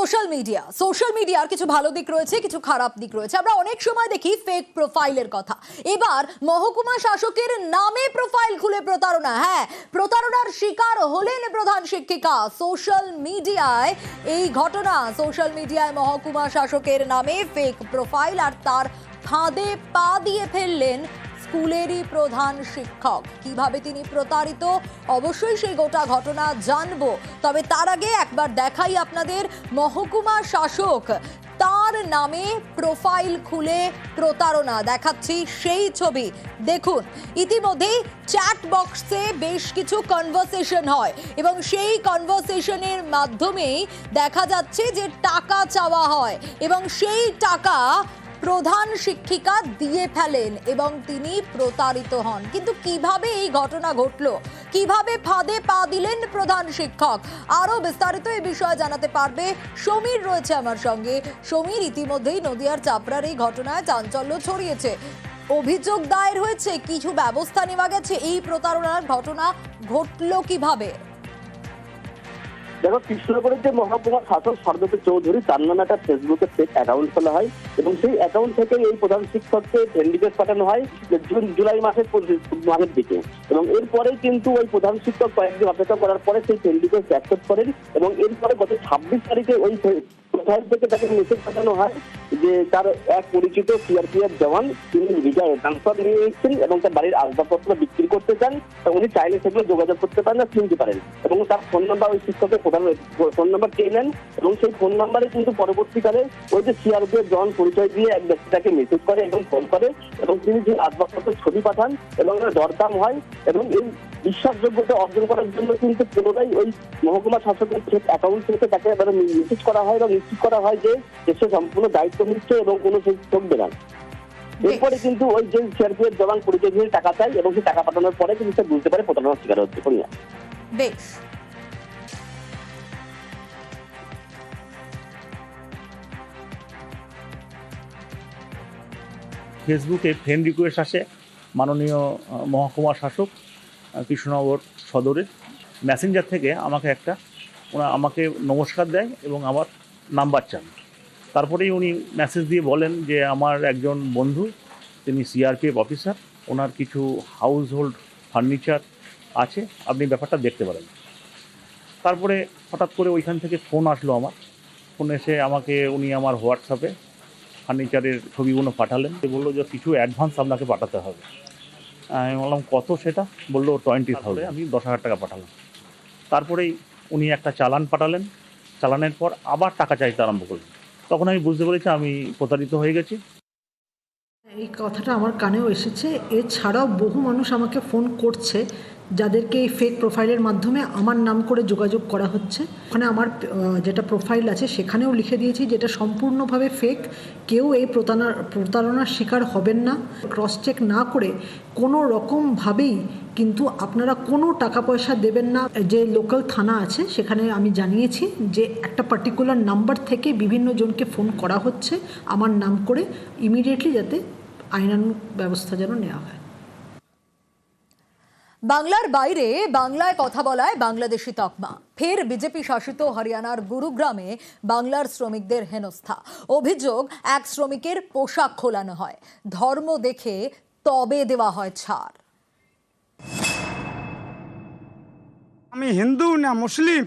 Social media. Social মিডিয়ার কিছু ভালো দিক রয়েছে, কিছু খারাপ দিক রয়েছে। আমরা অনেক সময় দেখি ফেক প্রোফাইলের কথা। এবার মহকুমা শাসকের নামে প্রোফাইল খুলে প্রতারণা। হ্যাঁ প্রতারণার শিকার হলেন প্রধান শিক্ষিকা। সোশ্যাল মিডিয়ায় এই ঘটনা, সোশ্যাল মিডিয়ায় মহকুমা শাসকের নামে ফেক প্রোফাইল আর তার ফাঁদে পা দিয়ে ফেললেন স্কুলেরই প্রধান শিক্ষক। কীভাবে তিনি প্রতারিত? অবশ্যই সেই গোটা ঘটনা জানব। তবে তার আগে একবার দেখাই আপনাদের মহকুমা শাসক। তার নামে প্রোফাইল খুলে প্রতারণা দেখাচ্ছি সেই ছবি। দেখুন, ইতিমধ্যেই চ্যাট বক্সে বেশ কিছু কনভারসেশন হয় এবং সেই কনভারসেশনের মাধ্যমেই দেখা যাচ্ছে যে টাকা চাওয়া হয় এবং সেই টাকা প্রধান শিক্ষিকা দিয়ে ফেলেন এবং তিনি প্রতারিত হন। কিন্তু কীভাবে এই ঘটনা ঘটলো? কীভাবে ফাঁদে পা দিলেন প্রধান শিক্ষক? আরও বিস্তারিত এই বিষয়ে জানাতে পারবে সমীর রয়েছে আমার সঙ্গে। সমীর, ইতিমধ্যেই নদিয়ার চাপড়ার এই ঘটনায় চাঞ্চল্য ছড়িয়েছে। অভিযোগ দায়ের হয়েছে, কিছু ব্যবস্থা নেওয়া গেছে। এই প্রতারণার ঘটনা ঘটল কীভাবে? দেখো, কৃষ্ণনগরের যে মহাপ্রভা শাসক সর্বত চৌধুরী, তার নামে একটা ফেসবুকে ফেক অ্যাকাউন্ট খোলা হয় এবং সেই অ্যাকাউন্ট থেকে এই প্রধান শিক্ষককে ফ্রেন্ড রিকোয়েস্ট পাঠানো হয় জুন, জুলাই মাসের মাসের দিকে। এবং এরপরেই কিন্তু ওই প্রধান শিক্ষক কয়েকদিন অপেক্ষা করার পরে সেই ফ্রেন্ড রিকোয়েস্ট অ্যাকসেপ্ট করেন এবং এরপরে গত ছাব্বিশ তারিখে ওই প্রোফাইল থেকে তাকে মেসেজ পাঠানো হয় যে তার এক পরিচিত সিআরপিএফ জওয়ান, তিনি রিজার্ভ ট্রান্সফার নিয়ে এসেছেন এবং তার বাড়ির আসবাবপত্র বিক্রি করতে চান উনি চাইলে সেগুলো যোগাযোগ করতে পারেন না চিনতে পারেন। এবং তার ফোন নাম্বার ওই শিক্ষকের প্রধান ফোন নাম্বার চেয়ে নেন এবং সেই ফোন নাম্বারে কিন্তু পরবর্তীকালে ওই যে সিআরপিএফ জওয়ান পরিচয় দিয়ে এক ব্যক্তি তাকে মেসেজ করে এবং ফোন করে এবং তিনি যে আসবাবপত্রের ছবি পাঠান এবং দরদাম হয় এবং এই বিশ্বাসযোগ্যতা অর্জন করার জন্য কিন্তু পুনরায় ওই মহকুমা শাসকের অ্যাকাউন্ট থেকে তাকে এবারে নিশ্চিত করা হয় এবং নিশ্চিত করা হয় যে যে সে সম্পূর্ণ দায়িত্ব নিচ্ছে এবং কোনো সে ঠকবে না। এরপরে কিন্তু ওই যে সিআরপিএফ জওয়ান পরিচয় দিয়ে টাকা চাই এবং সেই টাকা পাঠানোর পরে কিন্তু সে বুঝতে পারে প্রতারণার শিকার হচ্ছে বেশ। ফেসবুকে ফ্রেন্ড রিকোয়েস্ট আসে। মাননীয় মহকুমা শাসক কৃষ্ণনগর সদরের মেসেঞ্জার থেকে আমাকে একটা ওরা আমাকে নমস্কার দেয় এবং আমার নাম্বার চান। তারপরেই উনি মেসেজ দিয়ে বলেন যে আমার একজন বন্ধু তিনি সিআরপিএফ অফিসার ওনার কিছু হাউস হোল্ড ফার্নিচার আছে আপনি ব্যাপারটা দেখতে পারেন। তারপরে হঠাৎ করে ওইখান থেকে ফোন আসলো আমার। ফোন এসে আমাকে উনি আমার হোয়াটসঅ্যাপে ফার্নিচারের ছবিগুলো পাঠালেন। সে বলল যে কিছু অ্যাডভান্স আপনাকে পাঠাতে হবে। আমি বললাম কত সেটা? বলল টোয়েন্টি থাউজেন্ড আমি দশ হাজার টাকা পাঠালাম। তারপরেই উনি একটা চালান পাঠালেন। চালানের পর আবার টাকা চাইতে আরম্ভ করলেন। তখন আমি বুঝতে পেরেছি আমি প্রতারিত হয়ে গেছি। এই কথাটা আমার কানেও এসেছে। এছাড়াও বহু মানুষ আমাকে ফোন করছে যাদেরকে এই ফেক প্রোফাইলের মাধ্যমে আমার নাম করে যোগাযোগ করা হচ্ছে, ওখানে আমার যেটা প্রোফাইল আছে সেখানেও লিখে দিয়েছি যেটা সম্পূর্ণভাবে ফেক কেউ এই প্রতারণার প্রতারণার শিকার হবেন না। ক্রস চেক না করে কোনো রকমভাবেই কিন্তু আপনারা কোনো টাকা পয়সা দেবেন না। যে লোকাল থানা আছে সেখানে আমি জানিয়েছি যে একটা পার্টিকুলার নাম্বার থেকে বিভিন্ন জনকে ফোন করা হচ্ছে আমার নাম করে ইমিডিয়েটলি যাতে আইনানুগ ব্যবস্থা যেন নেওয়া হয়। বাংলার বাইরে বাংলায় কথা বলায় বাংলাদেশি তকমা। ফের বিজেপি শাসিত হরিয়ানার গুরুগ্রামে বাংলার শ্রমিকদের হেনস্থা। অভিযোগ, এক শ্রমিকের পোশাক খোলানো হয়। ধর্ম দেখে তবে দেওয়া হয় ছাড়। আমি হিন্দু না মুসলিম,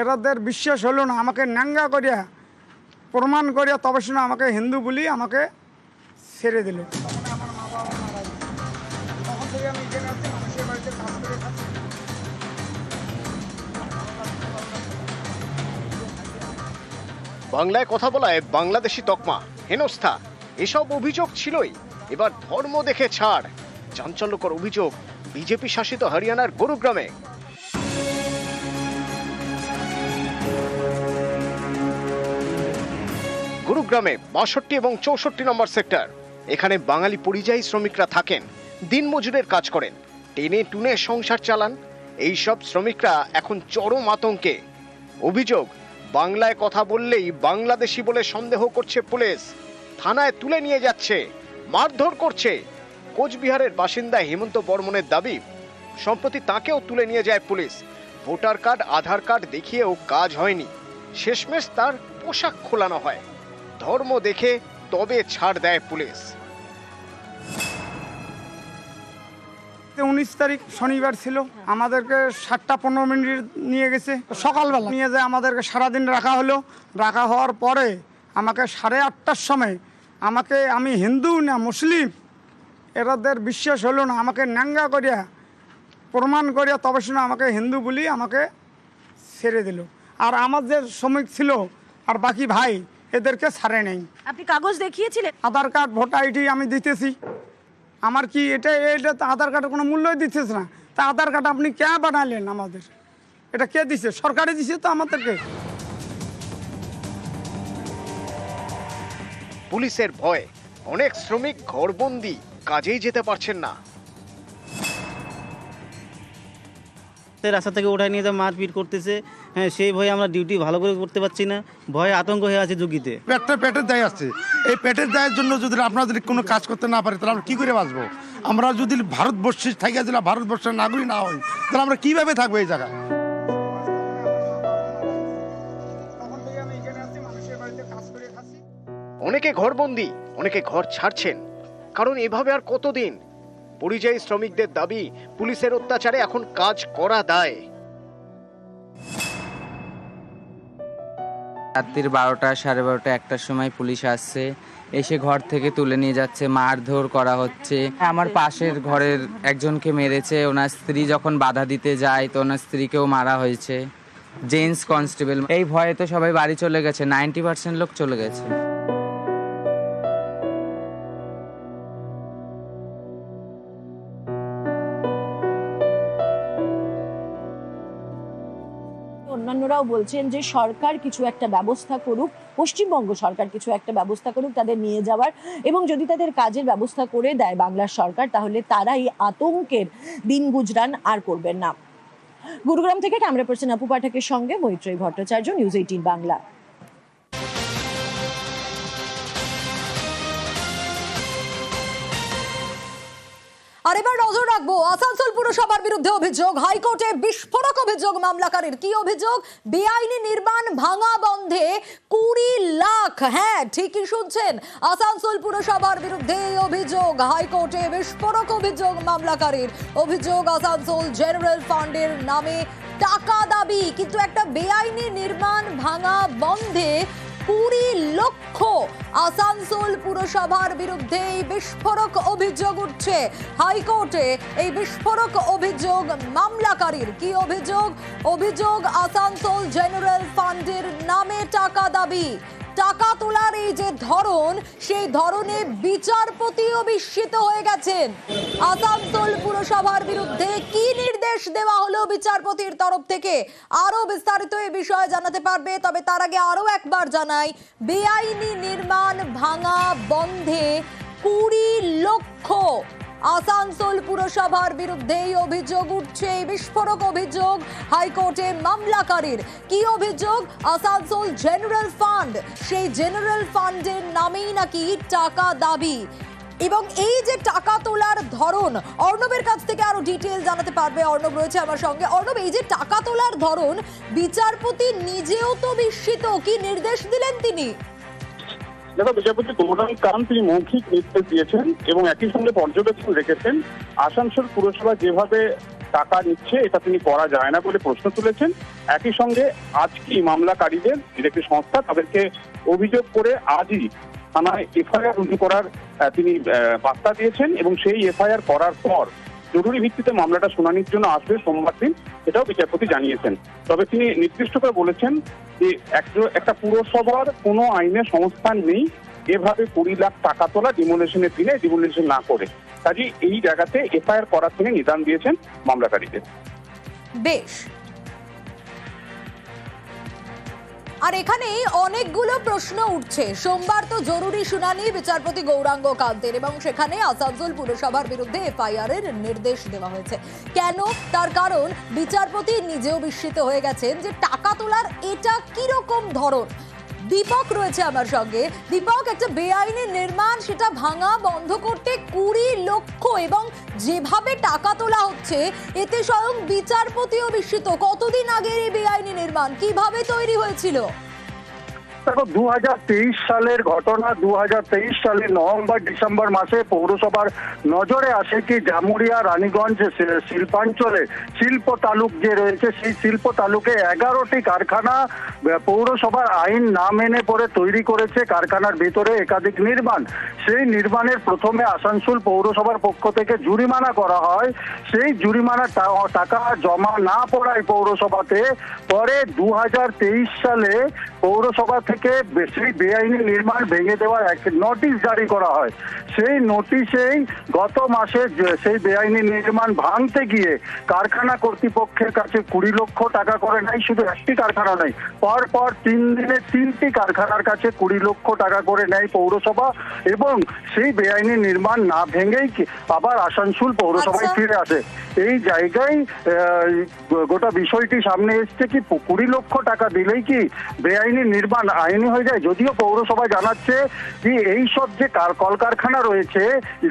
এরাদের বিশ্বাস হলো না, আমাকে ন্যাঙ্গা করিয়া, প্রমাণ করিয়া তবে শুনে আমাকে হিন্দু বলি আমাকে ছেড়ে দিল। বাংলায় কথা বলায় বাংলাদেশি তকমা, হেনস্থা, এসব অভিযোগ ছিলই। এবার ধর্ম দেখে ছাড়। চাঞ্চল্যকর অভিযোগ বিজেপি শাসিত হরিয়ানার গুরুগ্রামে। গুরুগ্রামে বাষট্টি এবং চৌষট্টি নম্বর সেক্টর। এখানে বাঙালি পরিযায়ী শ্রমিকরা থাকেন দিনমজুরের কাজ করেন, টেনে টুনে সংসার চালান। এই সব শ্রমিকরা এখন চরম আতঙ্কে। অভিযোগ বাংলায় কথা বললেই বাংলাদেশি বলে সন্দেহ করছে পুলিশ। থানায় তুলে নিয়ে যাচ্ছে, মারধর করছে। কোচবিহারের বাসিন্দা হেমন্ত বর্মনের দাবি, সম্প্রতি তাকেও তুলে নিয়ে যায় police. Voter card, Aadhaar card দেখিয়েও কাজ হয়নি। শেষমেশ তার পোশাক খোলানো হয়। ধর্ম দেখে তবে ছাড় দেয় পুলিশ। উনিশ তারিখ শনিবার ছিল। আমাদেরকে সাতটা পনেরো মিনিট নিয়ে গেছে। সকালবেলা? নিয়ে যায় আমাদেরকে সারাদিন রাখা হলো। রাখা হওয়ার পরে আমাকে সাড়ে আটটার সময় আমাকে আমি হিন্দু না মুসলিম এরাদের বিশ্বাস হলো না আমাকে ন্যাঙ্গা করিয়া প্রমাণ করিয়া তবে শুনে আমাকে হিন্দু বলি আমাকে ছেড়ে দিল। আর আমার যে শ্রমিক ছিল আর বাকি ভাই এদেরকে ছাড়ে নেই। আপনি কাগজ দেখিয়েছিলেন? আধার কার্ড ভোটার আইডি আমি দিতেছি। আমার কি এটা এটা তো আধার কার্ডের কোনো মূল্যই দিতেছে না। তা আধার কার্ড আপনি কে বানালেন আমাদের? এটা কে দিছে? সরকারে দিছে তো আমাদেরকে। পুলিশের ভয় অনেক শ্রমিক ঘরবন্দি কাজেই যেতে পারছেন না। তো রাস্তা থেকে উঠায় নিয়ে যা মারপিট করতেছে। হ্যাঁ সেই ভয়ে আমরা ডিউটি ভালো করে করতে পারছি না। ভয়ে আতঙ্ক হয়ে আছে ঝুঁকিতে। পেটটা পেটের দায় আছে। এই পেটের দায়ের জন্য যদি আপনারা যদি কোনো কাজ করতে না পারি তাহলে আমরা কী করে বাঁচবো? আমরা যদি ভারতবর্ষে থাকি যদি ভারতবর্ষের নাগরিক না হই তাহলে আমরা কীভাবে থাকব এই জায়গায়? অনেকে ঘরবন্দি অনেকে ঘর ছাড়ছেন। কারণ এভাবে আর কতদিন? পরিযায়ী শ্রমিকদের দাবি পুলিশের অত্যাচারে এখন কাজ করা দায়। রাত্রির বারোটা, সাড়ে বারোটা, একটার সময় পুলিশ আসছে। এসে ঘর থেকে তুলে নিয়ে যাচ্ছে, মারধর করা হচ্ছে। আমার পাশের ঘরের একজনকে মেরেছে, ওনার স্ত্রী যখন বাধা দিতে যায়, তো ওনার স্ত্রীকেও মারা হয়েছে। জেন্টস কনস্টেবল, এই ভয়ে তো সবাই বাড়ি চলে গেছে, নাইনটি পার্সেন্ট লোক চলে গেছে। অন্যান্যরাও বলছেন যে সরকার কিছু একটা ব্যবস্থা করুক, পশ্চিমবঙ্গ সরকার কিছু একটা ব্যবস্থা করুক তাদের নিয়ে যাওয়ার এবং যদি তাদের কাজের ব্যবস্থা করে দেয় বাংলার সরকার, তাহলে তারা এই আতঙ্কের দিন গুজরান আর করবেন না। গুরুগ্রাম থেকে ক্যামেরা পার্সন আপু পাঠকের সঙ্গে মৈত্রী ভট্টাচার্য, নিউজ এইটিন বাংলা। আর এবার নজর রাখব আসানসোল পুরসভার বিরুদ্ধে অভিযোগ। হাইকোর্টে বিস্ফোরক অভিযোগ মামলাকারীর। কি অভিযোগ? বেআইনি নির্মাণ ভাঙা বন্ধে কুড়ি লাখ। হ্যাঁ ঠিকই শুনছেন। আসানসোল পুরসভার বিরুদ্ধে অভিযোগ। হাইকোর্টে বিস্ফোরক অভিযোগ মামলাকারীর। অভিযোগ, আসানসোল জেনারেল ফান্ডের নামে টাকা দাবি। কিন্তু একটা বেআইনি নির্মাণ ভাঙা বন্ধে কুড়ি লক্ষ আসানসোল পুরসভার বিরুদ্ধে এই বিস্ফোরক অভিযোগ উঠছে। হাইকোর্টে এই বিস্ফোরক অভিযোগ মামলাকারীর কি অভিযোগ? অভিযোগ আসানসোল জেনারেল ফান্ডের নামে টাকা দাবি। টাকা তোলার এই যে ধরন, সেই ধরনে বিচারপতিও বিস্মিত হয়ে গেছেন। আসানসোল পুরসভার বিরুদ্ধে কি নির্দেশ দেওয়া হলো বিচারপতির তরফ থেকে? আরও বিস্তারিত এই বিষয়ে জানাতে পারবে, তবে তার আগে আরও একবার জানাই, বেআইনি নির্মাণ ভাঙা বন্ধে কুড়ি লক্ষ আসানসোল পুরসভার বিরুদ্ধে অভিযোগ উঠছে, এই বিস্ফোরক অভিযোগ। হাইকোর্টে মামলাকারীর কি অভিযোগ? আসানসোল জেনারেল ফান্ড, সেই জেনারেল ফান্ডের নামেই নাকি টাকা দাবি। এবং এই যে টাকা তোলার ধরন, অর্ণবের কাছ থেকে আরও ডিটেল জানাতে পারবে অর্ণব রয়েছে আমার সঙ্গে। অর্ণব, এই যে টাকা তোলার ধরন, বিচারপতি নিজেও তো বিস্মিত, কি নির্দেশ দিলেন তিনি? দেখো, বিচারপতি কোমরান কান তিনি মৌখিক নির্দেশ দিয়েছেন এবং একই সঙ্গে পর্যবেক্ষণ রেখেছেন। আসানসোল পুরসভা যেভাবে টাকা নিচ্ছে, এটা তিনি করা যায় না বলে প্রশ্ন তুলেছেন। একই সঙ্গে আজকে মামলাকারীদের যে একটি সংস্থা, তাদেরকে অভিযোগ করে আজই থানায় এফআইআর রুজু করার তিনি বার্তা দিয়েছেন এবং সেই এফআইআর করার পর জরুরি ভিত্তিতে মামলাটা শুনানির জন্য আসবে সোমবার দিন এটাও বিচারপতি জানিয়েছেন। তবে তিনি নির্দিষ্ট করে বলেছেন যে একটা পুরসভার কোনো আইনে সংস্থান নেই, এভাবে কুড়ি লাখ টাকা তোলা ডিমোলেশনের দিনে ডিমোলেশন না করে। কাজে এই জায়গাতে এফআইআর করার তিনি নিদান দিয়েছেন মামলাকারীদের। বেশ। আর এখানে অনেকগুলো প্রশ্ন উঠছে। সোমবার তো জরুরি শুনানি বিচারপতি গৌরাঙ্গ কান্তের এবং সেখানে আসানসোল পুরসভার বিরুদ্ধে এফআইআর এর নির্দেশ দেওয়া হয়েছে। কেন? তার কারণ বিচারপতি নিজেও বিস্মিত হয়ে গেছেন যে টাকা তোলার এটা কীরকম ধরন? দীপক রয়েছে আমার সঙ্গে। দীপক, একটা বেআইনি নির্মাণ, সেটা ভাঙা বন্ধ করতে কুড়ি লক্ষ এবং যেভাবে টাকা তোলা হচ্ছে, এতে স্বয়ং বিচারপতিও বিস্মিত। কতদিন আগের এই বেআইনি নির্মাণ? কীভাবে তৈরি হয়েছিল? দেখো দু হাজার তেইশ সালের ঘটনা দু সালের নভেম্বর, ডিসেম্বর মাসে পৌরসভার নজরে আসে কি জামুরিয়া রানীগঞ্জ শিল্পাঞ্চলে শিল্প তালুক যে রয়েছে, সেই শিল্প তালুকে এগারোটি কারখানা পৌরসভার আইন না মেনে পরে তৈরি করেছে কারখানার ভিতরে একাধিক নির্মাণ। সেই নির্মাণের প্রথমে আসানসোল পৌরসভার পক্ষ থেকে জরিমানা করা হয়। সেই জরিমানা টাকা জমা না পড়ায় পৌরসভাতে। পরে দু হাজার তেইশ সালে পৌরসভা থেকে সেই বেআইনি নির্মাণ ভেঙে দেওয়ার এক নোটিশ জারি করা হয় সেই নোটিশেই গত মাসে সেই বেআইনি নির্মাণ ভাঙতে গিয়ে কারখানা কর্তৃপক্ষের কাছে কুড়ি লক্ষ টাকা করে নেয় শুধু একটি কারখানা নয় পর পর তিন দিনে তিনটি কারখানার কাছে কুড়ি লক্ষ টাকা করে নেয় পৌরসভা এবং সেই বেআইনি নির্মাণ না ভেঙেই আবার আসানসোল পৌরসভায় আচ্ছা। ফিরে আসে এই জায়গায় গোটা বিষয়টি সামনে এসছে কি কুড়ি লক্ষ টাকা দিলেই কি বেআইনি নির্মাণ আইনি হয়ে যায়। যদিও পৌরসভা জানাচ্ছে যে এই সব যে কলকারখানা রয়েছে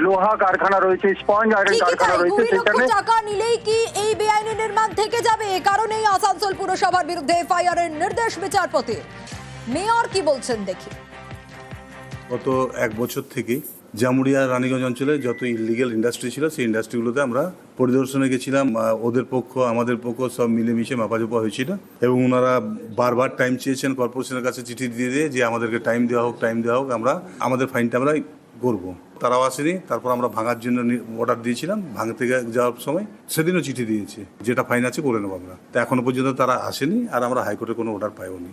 লোহা কারখানা রয়েছে স্পঞ্জ আয়রন কারখানা রয়েছে সেখানে টাকা নিলেই কি এই বেআইনি নির্মাণ থেকে যাবে? কারণেই আসানসোল পুরসভার বিরুদ্ধে এফআইআর এর নির্দেশ বিচারপতি মেয়র কি বলছেন দেখি। গত এক বছর থেকে জামুরিয়া রানীগঞ্জ অঞ্চলে যত ইলিগেল ইন্ডাস্ট্রি ছিল, সেই ইন্ডাস্ট্রিগুলোতে আমরা পরিদর্শনে গেছিলাম। ওদের পক্ষ, আমাদের পক্ষ সব মিলেমিশে মাপাজোপা হয়েছিল এবং ওনারা বারবার টাইম চেয়েছেন কর্পোরেশনের কাছে চিঠি দিয়ে দিয়ে যে আমাদেরকে টাইম দেওয়া হোক টাইম দেওয়া হোক, আমরা, আমাদের ফাইনটা আমরা করব। তারাও আসেনি, তারপর আমরা ভাঙার জন্য অর্ডার দিয়েছিলাম। ভাঙতে যাওয়ার সময় সেদিনও চিঠি দিয়েছে, যেটা ফাইন আছে করে নেব আমরা। তা এখনও পর্যন্ত তারা আসেনি, আর আমরা হাইকোর্টে কোনো অর্ডার পাইওনি।